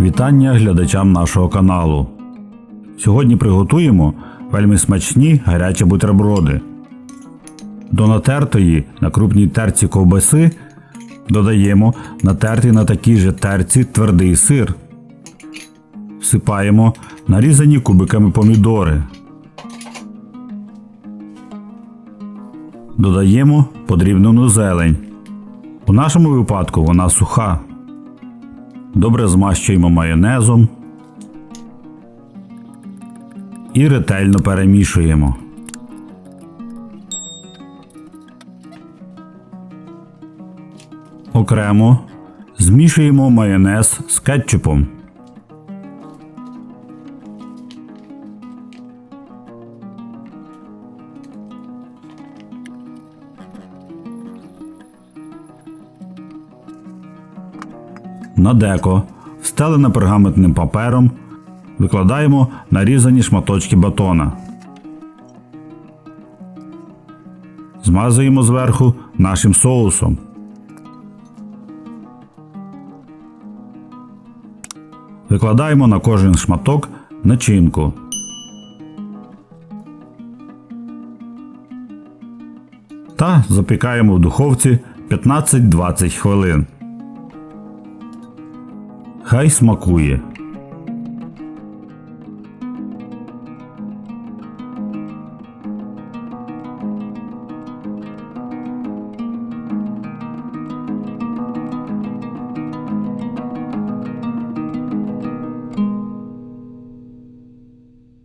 Вітання глядачам нашого каналу. Сьогодні приготуємо вельми смачні гарячі бутерброди. До натертої на крупній терці ковбаси додаємо натертий на такій же терці твердий сир. Всипаємо нарізані кубиками помідори. Додаємо подрібнену зелень. У нашому випадку вона суха. Добре змащуємо майонезом і ретельно перемішуємо. Окремо змішуємо майонез з кетчупом. На деко, встелене пергаментним папером, викладаємо нарізані шматочки батона. Змазуємо зверху нашим соусом. Викладаємо на кожен шматок начинку. Та запікаємо в духовці 15-20 хвилин. Хай смакує.